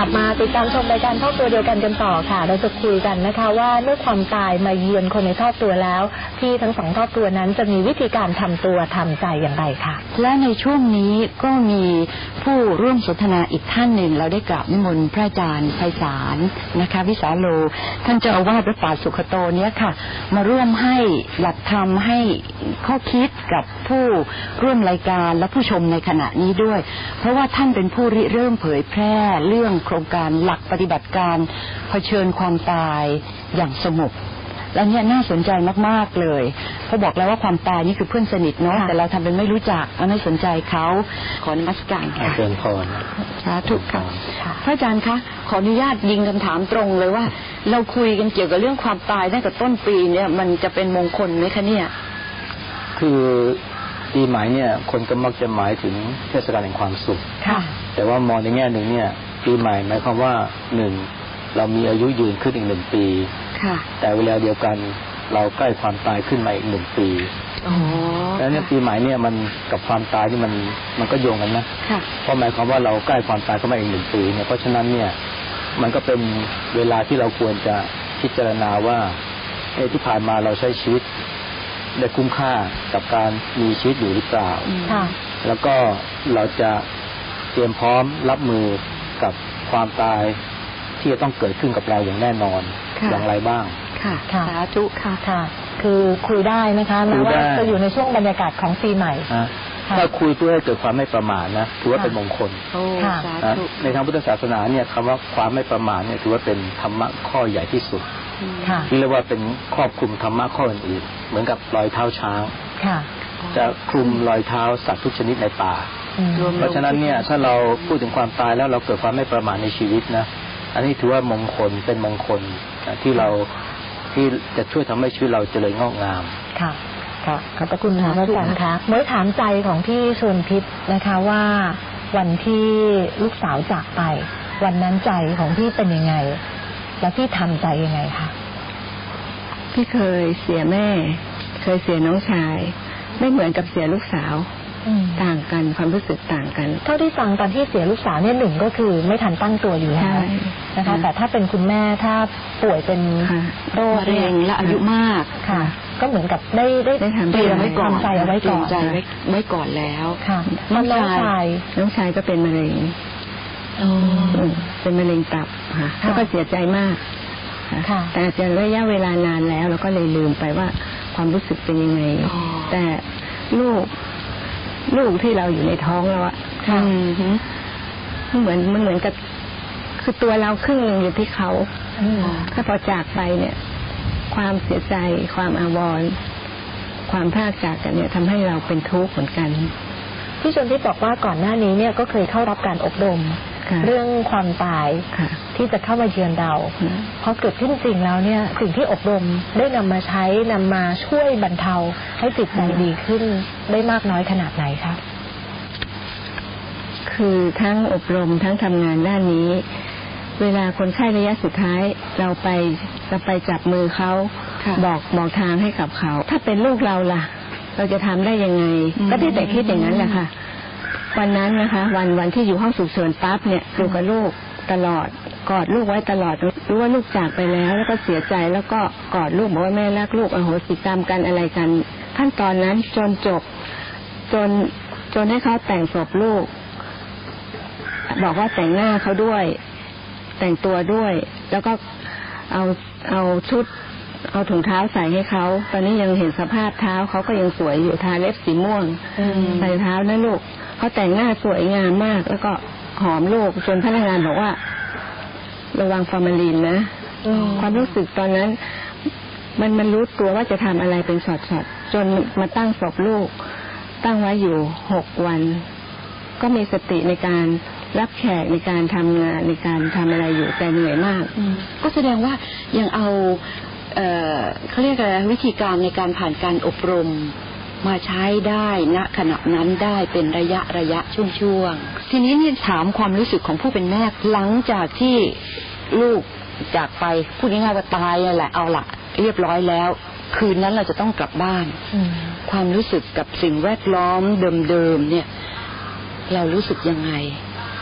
ลับมา ติดตามชมรายการครอบครัวเดียวกันกันต่อค่ะ เราจะคุยกันนะคะ ว่าเมื่อความตายมาเยือนคนในครอบครัวแล้ว ที่ทั้งสองครอบครัวนั้นจะมีวิธีการทำตัวทำใจอย่างไรค่ะ และในช่วงนี้ก็มีผู้ร่วมสนทนาอีกท่านหนึ่ง เราได้กราบนิมนต์พระอาจารย์ไพศาลนะคะ วิสาโล ท่านเจ้าอาวาสวัดป่าสุขโตเนี้ยค่ะ มาร่วมให้หลักธรรมให้ข้อคิดกับผู้ร่วมรายการและผู้ชมในขณะนี้ด้วย เพราะว่าท่านเป็นผู้ริเริ่มเผยแพร่เรื่องโครงการหลักปฏิบัติการเผชิญความตายอย่างสงบแล้วเนี่ยน่าสนใจมากๆเลยเขาบอกแล้วว่าความตายนี่คือเพื่อนสนิทเนาะค่ะแต่เราทำเป็นไม่รู้จักและไม่สนใจเขาขอนมัสการค่ะเชิญพรสาธุค่ะค่ะพระอาจารย์คะขออนุญาตยิงคำถามตรงเลยว่า เราคุยกันเกี่ยวกับเรื่องความตายตั้งแต่ต้นปีเนี่ย มันจะเป็นมงคลไหมคะเนี่ย คือปีใหม่เนี่ย คนก็มักจะหมายถึงเทศกาลแห่งความสุขค่ะ แต่ว่ามองในแง่หนึ่งเนี่ย ปีใหม่หมายความว่าหนึ่งเรามีอายุยืนขึ้นอีกหนึ่งปี ค่ะ แต่เวลาเดียวกันเราใกล้ความตายขึ้นมาอีกหนึ่งปีอ๋อแล้วเนี่ยปีใหม่เนี่ยมันกับความตายที่มันมันก็โยงกันนะค่ะเพราะหมายความว่าเราใกล้ความตายเข้ามาอีกหนึ่งปีเนี่ยเพราะฉะนั้นเนี่ยมันก็เป็นเวลาที่เราควรจะพิจารณาว่าเอะที่ผ่านมาเราใช้ชีวิตได้คุ้มค่ากับการมีชีวิตอยู่หรือเปล่าค่ะแล้วก็เราจะเตรียมพร้อมรับมือกับ ความตายที่จะต้องเกิดขึ้นกับเราอย่างแน่นอนค่ะอย่างไรบ้างค่ะค่ะสาธุค่ะค่ะ คือคุยได้นะคะคุแม้ยว่าได้จะอยู่ในช่วงบรรยากาศของปีใหม่นะค่ะถ้าคุยเพื่อให้เกิดความไม่ประมาทนะถือว่าเป็นมงคลโอ้ค่ะสานะธุในทางพุทธศาสนาเนี่ยคำว่าความไม่ประมาทเนี่ยถือว่าเป็นธรรมะข้อใหญ่ที่สุดค่ะที่เรียกว่าเป็นครอบคลุมธรรมะข้ออื่นๆเหมือนกับรอยเท้าช้างค่ะจะคลุมรอยเท้าสัตว์ทุกชนิดในป่าอืมรวม เพราะฉะนั้นเนี่ยถ้าเราพูดถึงความตายแล้วเราเกิดความไม่ประมาทในชีวิตนะอันนี้ถือว่ามงคลเป็นมงคลนะที่เราที่จะช่วยทำให้ชีวิตเราเจริญงอกงาม ค่ะ ค่ะ ขอบพระคุณค่ะพระอาจารย์คะเมื่อถามใจของพี่ชวนพิษนะคะว่าวันที่ลูกสาวจากไป วันนั้นใจของพี่เป็นยังไง แล้วพี่ทำใจยังไงคะ พี่เคยเสียแม่ เคยเสียน้องชาย ไม่เหมือนกับเสียลูกสาวอืม ต่างกันความรู้สึกต่างกัน เท่าที่ฟังตอนที่เสียลูกสาวเนี่ยหนึ่งก็คือไม่ทันตั้งตัวอยู่แล้วใช่นะคะค่ะแต่ถ้าเป็นคุณแม่ถ้าป่วยเป็นค่ะโรคมะเร็งและอายุมากค่ะ ก็เหมือนกับได้ได้ได้ทำเตรียมไว้ก่อนทำใจเอาไว้ก่อนใจไว้ไว้ก่อนแล้วค่ะน้องน้องชายชายน้องชายก็เป็นมะเร็งอืมอืมเป็นมะเร็งตับค่ะค่ะแล้วก็เสียใจมากค่ะแต่อาจจะระยะเวลานานแล้วเราก็เลยลืมไปว่าความรู้สึกเป็นยังไงอ๋อแต่ลูก ลูกที่เราอยู่ในท้องเราอะค่ะอืมฮึมันเหมือนมันเหมือนกับ คือตัวเราครึ่งหนึ่งอยู่ที่เขาอืมถ้าพอจากไปเนี่ย ความเสียใจ ความอาวรณ์ความพลากจากกันเนี่ยทำให้เราเป็นทุกข์เหมือนกันพี่ชนที่บอกว่าก่อนหน้านี้เนี่ยก็เคยเข้ารับการอบรมค่ะ เรื่องความตายค่ะที่จะเข้ามาเยือนเราพอเกิดขึ้นจริงแล้วเนี่ยสิ่งที่อบรมได้นำมาใช้นำมาช่วยบรรเทาให้จิตใจดีขึ้นได้มากน้อยขนาดไหนคะคือทั้งอบรมทั้งทำงานด้านนี้ เวลาคนไข้ระยะสุดท้ายเราไปเราไปจับมือเขาค่ะบอกบอกทางให้กับเขา ถ้าเป็นลูกเราล่ะ เราจะทำได้ยังไงอืมก็ได้แต่คิดอย่างนั้นแหละค่ะ วันนั้นนะคะ วันวันที่อยู่ห้องฉุกเฉินปั๊บเนี่ยอยู่กับลูกตลอดกอดลูกไว้ตลอดรู้ว่าลูกจากไปแล้ว แล้วก็เสียใจแล้วก็กอดลูกบอกว่าแม่รักลูกอโหสิกรรมกันอะไรกัน ขั้นตอนนั้นจนจบ จนจนให้เขาแต่งศพลูก บอกว่าแต่งหน้าเขาด้วย แต่งตัวด้วย แล้วก็เอาเอาชุด เอาถุงเท้าใส่ให้เขา ตอนนี้ยังเห็นสภาพเท้าเขาก็ยังสวยอยู่ทาเล็บสีม่วงอืมใส่เท้านะลูก เขาแต่งหน้าสวยงามมาก แล้วก็หอมลูกจนพนักงานบอกว่า ระวังฟอร์มาลีนนะอืมความรู้สึกตอนนั้น มันมันรู้ตัวว่าจะทำอะไรเป็นช็อตๆจนมาตั้งศพลูก ตั้งไว้อยู่หกวัน ก็มีสติในการรับแขกในการทำงานในการทำอะไรอยู่แต่เหนื่อยมาก ก็แสดงว่ายังเอาเอ่อเขาเรียกอะไรวิธีการในการผ่านการอบรม มาใช้ได้ณขณะนั้นได้เป็นระยะระยะช่วงๆทีนี้เนี่ยถามความรู้สึกของผู้เป็นแม่หลังจากที่ลูกจากไปพูดง่ายๆว่าตายนั่นแหละเอาละเรียบร้อยแล้ว คืนนั้นเราจะต้องกลับบ้านอืมความรู้สึกกับสิ่งแวดล้อมเดิมๆเนี่ย เรารู้สึกยังไง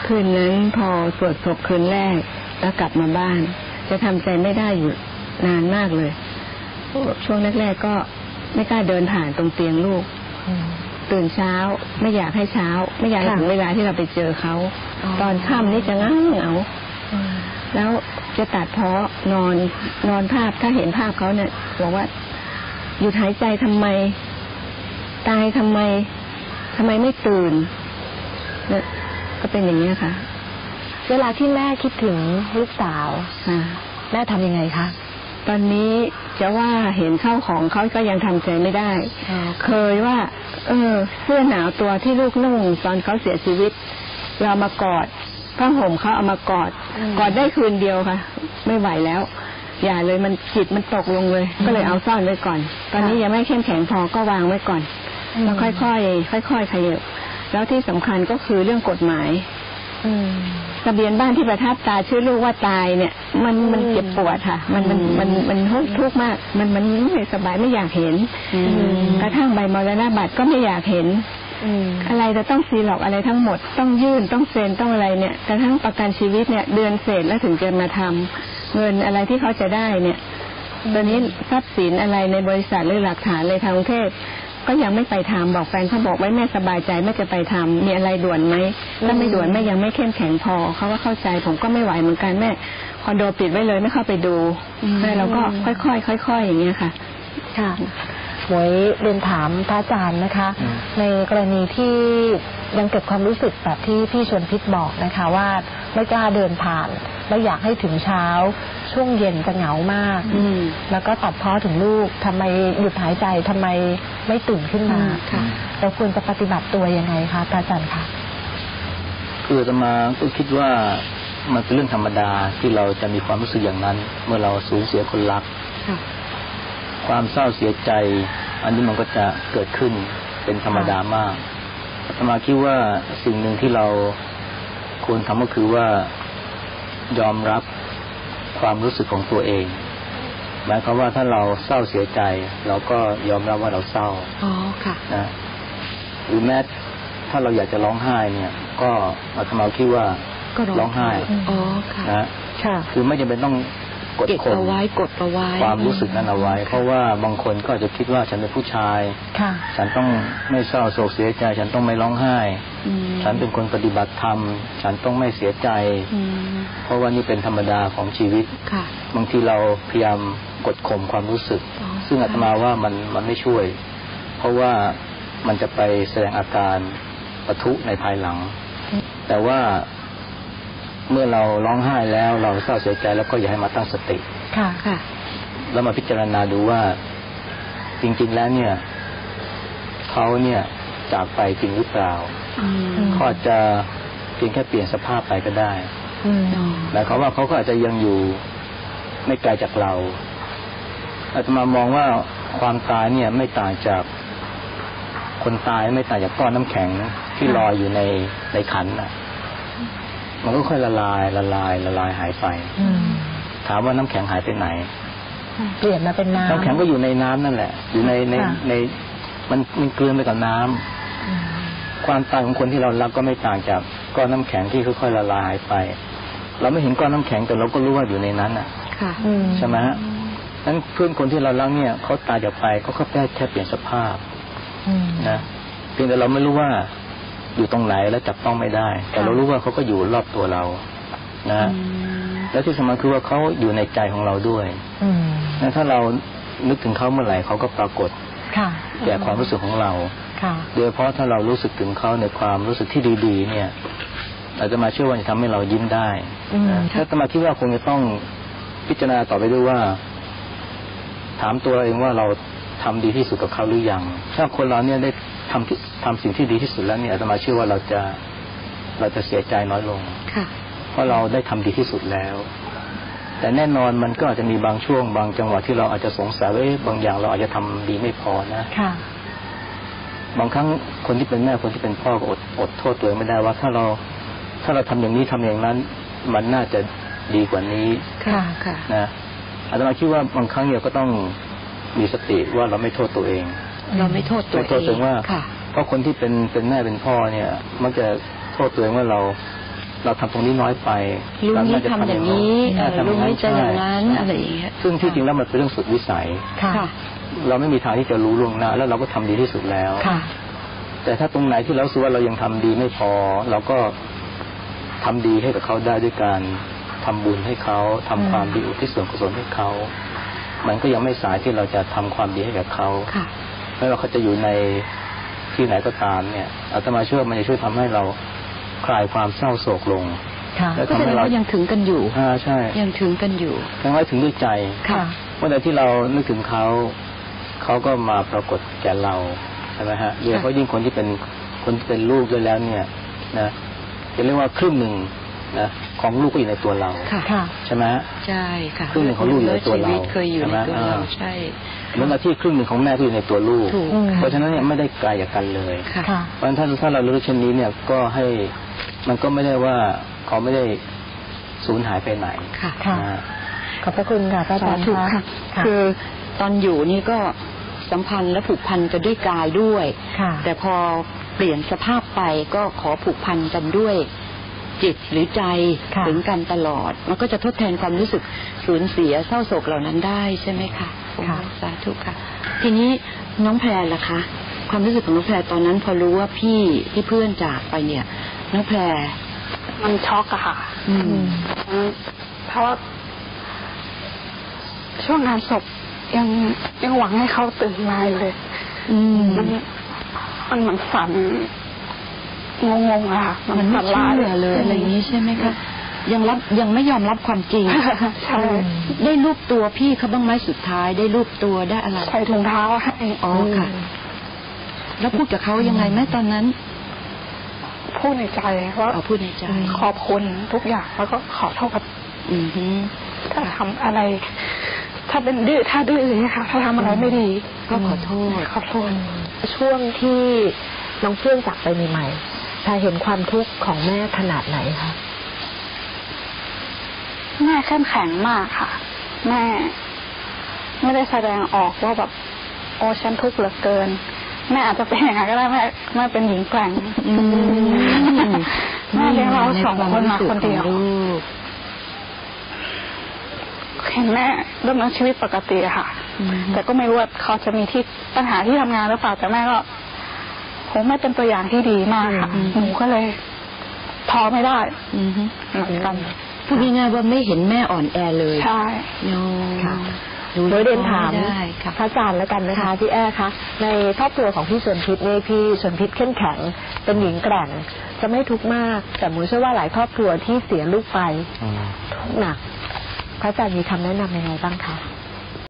คืนนั้นพอสวดศพคืนแรกแล้วกลับมาบ้าน จะทำใจไม่ได้อยู่นานมากเลย ช่วงแรก ๆ ก็ ไม่กล้าเดินผ่านตรงเตียงลูกอืมตื่นเช้าไม่อยากให้เช้า ไม่อยากให้ค่ะถึงเวลาที่เราไปเจอเขาอ๋อตอนค่ำนี่จะเหงาเหงาอืมแล้วจะตัดเพาะนอนนอนภาพถ้าเห็นภาพเขาเนี่ยบอกว่าหยุดหายใจทำไม ตายทำไมทำไมไม่ตื่นเนี่ยก็เป็นอย่างนี้ยค่ะ เวลาที่แม่คิดถึงลูกสาวอ่าแม่ทำยังไงคะ ตอนนี้จะว่าเห็นเข้าของเขาก็ยังทำใจไม่ได้อ๋อเคยว่า เออ เสื้อหนาวตัวที่ลูกนุ่งตอนเขาเสียชีวิต เรามากอดผ้าห่มเขาเอามากอด กอดได้คืนเดียวค่ะ ไม่ไหวแล้ว อย่าเลยมันจิตมันตกลงเลย ก็เลยเอาซ่อนไว้ก่อน ตอนนี้ยังไม่เข้มแข็งพอก็วางไว้ก่อนแล้วค่อยๆค่อยๆขยับแล้วที่สำคัญก็คือเรื่องกฎหมายอืม ทะเบียนบ้านที่ประทับตาชื่อลูกว่าตายเนี่ย มันมันเจ็บปวดค่ะ มันมันมันมันทุกข์มาก มันมันไม่สบายไม่อยากเห็นอืมกระทั่งใบมรณบัตรก็ไม่อยากเห็นอืมอะไรจะต้องซีหลอกอะไรทั้งหมด ต้องยื่นต้องเซ็นต้องอะไรเนี่ยกระทั่งประกันชีวิตเนี่ย เดือนเศษแล้วถึงจะมาทำเงินอะไรที่เขาจะได้เนี่ยตอนนี้ทรัพย์สินอะไรในบริษัทหรือหลักฐานเลยทางกรุงเทพ ก็ยังไม่ไปทำบอกแฟนเขาบอกไว้แม่สบายใจแม่จะไปทำมีอะไรด่วนไหมถ้าไม่ด่วนแม่ยังไม่เข้มแข็งพอเขาก็เข้าใจผมก็ไม่ไหวเหมือนกันแม่คอนโดปิดไว้เลยไม่เข้าไปดูแม่เราก็ค่อยๆค่อย ๆ อย่างเงี้ยค่ะค่ะ หมวยเรียนถามพระอาจารย์นะคะอืมในกรณีที่ยังเก็บความรู้สึกแบบที่พี่ชวนพิษบอกนะคะ ว่าไม่กล้าเดินผ่าน แล้วอยากให้ถึงเช้า ช่วงเย็นจะเหงามากอืมแล้วก็ตัดเพ้อถึงลูกทำไมหยุดหายใจทำไมไม่ตื่นขึ้นมาอืมค่ะเราควรจะปฏิบัติตัวยังไงคะพระอาจารย์คะคืออาตมาก็คิดว่ามันเป็นเรื่องธรรมดาที่เราจะมีความรู้สึกอย่างนั้น เมื่อเราสูญเสียคนรัก ค่ะความเศร้าเสียใจ อันนี้มันก็จะเกิดขึ้นเป็นธรรมดามากอาตมาคิดว่าสิ่งหนึ่งที่เราควรทำก็คือว่ายอมรับความรู้สึกของตัวเองหมายความว่าถ้าเราเศร้าเสียใจ เราก็ยอมรับว่าเราเศร้าอ๋อค่ะนะหรือแม้ถ้าเราอยากจะร้องไห้เนี่ย ก็อาตมาคิดว่าก็ร้องร้องไห้อ๋อค่ะนะค่ะคือไม่จำเป็นต้อง กดเก็บข่มเอาไว้กดเอาไว้ ความรู้สึกนั้นเอาไว้ เพราะว่าบางคนก็อาจจะคิดว่าฉันเป็นผู้ชายค่ะฉันต้องไม่เศร้าโศกเสียใจ ฉันต้องไม่ร้องไห้อืมฉันเป็นคนปฏิบัติธรรม ฉันต้องไม่เสียใจอืมเพราะว่านี่เป็นธรรมดาของชีวิตค่ะบางทีเราพยายามกดข่มความรู้สึกอ๋อซึ่งอาตมาว่ามันมันไม่ช่วย เพราะว่ามันจะไปแสดงอาการปะทุในภายหลัง แต่ว่า เมื่อเราร้องไห้แล้วเราเศร้าเสียใจแล้วก็อย่าให้มาตั้งสติ ค่ะค่ะ แล้วมาพิจารณาดูว่าจริง ๆ แล้วเนี่ยเขาเนี่ยจากไปจริงหรือเปล่าอืมเขาอาจจะเพียงแค่เปลี่ยนสภาพไปก็ได้อืมอ๋อหมายความว่าเขาก็อาจจะยังอยู่ไม่ไกลจากเรา อาตมามองว่าความตายเนี่ยไม่ต่างจากคนตายไม่ต่างจากก้อนน้ำแข็งที่ลอยอยู่ในในขันน่ะ มันก็ค่อยละลายละลายละลายหายไปอืมถามว่าน้ำแข็งหายไปไหน เปลี่ยนมาเป็นน้ำน้ำแข็งก็อยู่ในน้ำนั่นแหละ อยู่ในในค่ะในมันมันกลืนไปกับน้ำอืมความตายของคนที่เรารักก็ไม่ต่างจากก้อนน้ำแข็งที่ค่อยๆละลายหายไป เราไม่เห็นก้อนน้ำแข็งแต่เราก็รู้ว่าอยู่ในนั้นอะค่ะอืมใช่ไหมฮะนั้นเพื่อนคนที่เรารักเนี่ยเขาตายจากไปเขาก็แค่แค่เปลี่ยนสภาพอืมนะเพียงแต่เราไม่รู้ว่า อยู่ตรงไหนและจับต้องไม่ได้ แต่ค่ะเรารู้ว่าเขาก็อยู่รอบตัวเรา นะอืมและที่สำคัญคือว่าเขาอยู่ในใจของเราด้วยอืมนั้นถ้าเรานึกถึงเขาเมื่อไหร่เขาก็ปรากฏค่ะแก่ความรู้สึกของเราค่ะโดยเฉพาะถ้าเรารู้สึกถึงเขาในความรู้สึกที่ดี ๆ เนี่ยอาจจะมาเชื่อว่าจะทำให้เรายิ้มได้อืมนะถ้าจะมาคิดว่าคงจะต้องพิจารณาต่อไปด้วยว่า ถามตัวเราเองว่าเรา ทำดีที่สุดกับเขาหรือยัง ถ้าคนเราเนี่ยได้ทำที่ทำสิ่งที่ดีที่สุดแล้วเนี่ยอาตมาเชื่อว่าเราจะเราจะเสียใจน้อยลงค่ะเพราะเราได้ทำดีที่สุดแล้ว แต่แน่นอนมันก็อาจจะมีบางช่วงบางจังหวะที่เราอาจจะสงสัยว่าเอ๊ะบางอย่างเราอาจจะทำดีไม่พอนะค่ะบางครั้งคนที่เป็นแม่คนที่เป็นพ่อก็อดอดโทษตัวเองไม่ได้ว่าถ้าเราถ้าเราทำอย่างนี้ทำอย่างนั้น มันน่าจะดีกว่านี้ ค่ะค่ะนะอาตมาคิดว่าบางครั้งเนี่ยก็ต้อง มีสติว่าเราไม่โทษตัวเอง เราไม่โทษตัวไม่โทษตัวเองว่าค่ะเพราะคนที่เป็นเป็นแม่เป็นพ่อเนี่ย มักจะโทษตัวเองว่าเราเราทำตรงนี้น้อยไปลุงเรานี่น่าจะทำอย่างนี้เออทำลุงไม่จะอย่างใช่นั้นอะไรอย่างเงี้ยซึ่งที่จริงแล้วมันเป็นเรื่องสุดวิสัยค่ะค่ะเราไม่มีทางที่จะรู้ล่วงหน้าแล้วเราก็ทำดีที่สุดแล้วค่ะ แต่ถ้าตรงไหนที่เรารู้สึกว่าเรายังทำดีไม่พอ เราก็ทำดีให้กับเขาได้ด้วยการทำบุญให้เขาทำความดีอุทิศส่วนกุศลให้เขา มันก็ยังไม่สายที่เราจะทำความดีให้กับเขาค่ะไม่ว่าเขาจะอยู่ในที่ไหนก็ตามเนี่ยอาตมาเชื่อว่ามันจะช่วยทำให้เราคลายความเศร้าโศกลงค่ะแล้วก็แสดงว่ายังถึงกันอยู่อ่าใช่ ยังถึงกันอยู่ทั้งว่าถึงด้วยใจค่ะเมื่อใดที่เรานึกถึงเขาเขาก็มาปรากฏแก่เราใช่ไหมฮะโดยเฉพาะยิ่งคนที่เป็นคนที่เป็นลูกด้วยแล้วเนี่ยนะจะเรียกว่าครึ่งหนึ่ง นะของลูกก็อยู่ในตัวเราค่ะค่ะใช่ไหมฮะใช่ค่ะครึ่งหนึ่งของลูกอยู่ในตัวเราชีวิตเคยอยู่ในตัวใช่ไหมเราอ่าใช่เหมือนกับที่ครึ่งหนึ่งของแม่ก็อยู่ในตัวลูกถูกอืมเพราะฉะนั้นเนี่ยไม่ได้ไกลจากกันเลยค่ะค่ะเพราะฉะนั้นถ้าถ้าเรารู้เช่นนี้เนี่ยก็ให้มันก็ไม่ได้ว่าเขาไม่ได้สูญหายไปไหนค่ะค่ะนะฮะขอบพระคุณค่ะพระอาจารย์ถูกค่ะค่ะคือตอนอยู่นี่ก็สัมพันธ์และผูกพันกันด้วยกายด้วยค่ะแต่พอเปลี่ยนสภาพไปก็ขอผูกพันกันด้วย จิตหรือใจค่ะถึงกันตลอด มันก็จะทดแทนความรู้สึกสูญเสียเศร้าโศกเหล่านั้นได้ใช่ไหมคะค่ะสาธุค่ะ ทีนี้น้องแพรล่ะคะ ความรู้สึกของน้องแพรตอนนั้น พอรู้ว่าพี่ที่เพื่อนจากไปเนี่ย น้องแพรมันช็อกอะค่ะ อืมอืมเพราะว่าช่วงงานศพยังยังหวังให้เขาตื่นมาอยู่เลย อืมมันมันเหมือนฝัน งงๆอะค่ะมันไม่ฝัเชื่อเลยอะไรอย่างนี้ใช่ไหมคะยังรับยังไม่ยอมรับความจริงใช่ได้รูปตัวพี่เขาบ้างไหมสุดท้าย ได้รูปตัวได้อะไรใส่ถุงเท้าให้อ๋อค่ะ แล้วพูดกับเขายังไงแม่ตอนนั้น พูดในใจว่าเอาพูดในใจ ขอบคุณทุกอย่างแล้วก็ขอโทษอือฮึถ้าทำอะไร ถ้าเป็นดื้อถ้าดื้ออย่างเงี้ยค่ะ ถ้าทำอะไรไม่ดี ก็ขอโทษขอโทษช่วงที่น้องเฟื่องจากไปใหม่ๆ ชายเห็นความทุกข์ของแม่ขนาดไหนคะแม่เข้มแข็งมากค่ะ แม่ ไม่ได้แสดงออกว่าแบบ โอ้ฉันทุกข์เหลือเกิน แม่อาจจะเป็นอย่างนั้นก็ได้แม่แม่เป็นหญิงแกร่งอืมแม่เลี้ยงเราสองคนมาใวคนเดียวรู้สึกของลูกเห็นแม่ดำเนินชีวิตปกติอะค่ะอืมแต่ก็ไม่รู้ว่าเขาจะมีที่ปัญหาที่ทำงานหรือเปล่าแต่แม่ก็ คงไม่เป็นตัวอย่างที่ดีมากค่ะหนูก็เลยท้อไม่ได้อือฮึเหมือนกันพูดง่ายๆว่าไม่เห็นแม่อ่อนแอเลยใช่โยค่ะดูโดยเรียนถามไม่ได้ค่ะพระอาจารย์แล้วกันนะคะพี่แอ้คะในครอบครัวของพี่ชวนพิษนี่พี่ชวนพิษเข้มแข็ง เป็นหญิงแกร่งจะไม่ทุกข์มาก แต่หมูเชื่อว่าหลายครอบครัวที่เสียลูกไปอืมทุกข์หนัก พระอาจารย์มีคำแนะนำยังไงบ้างคะ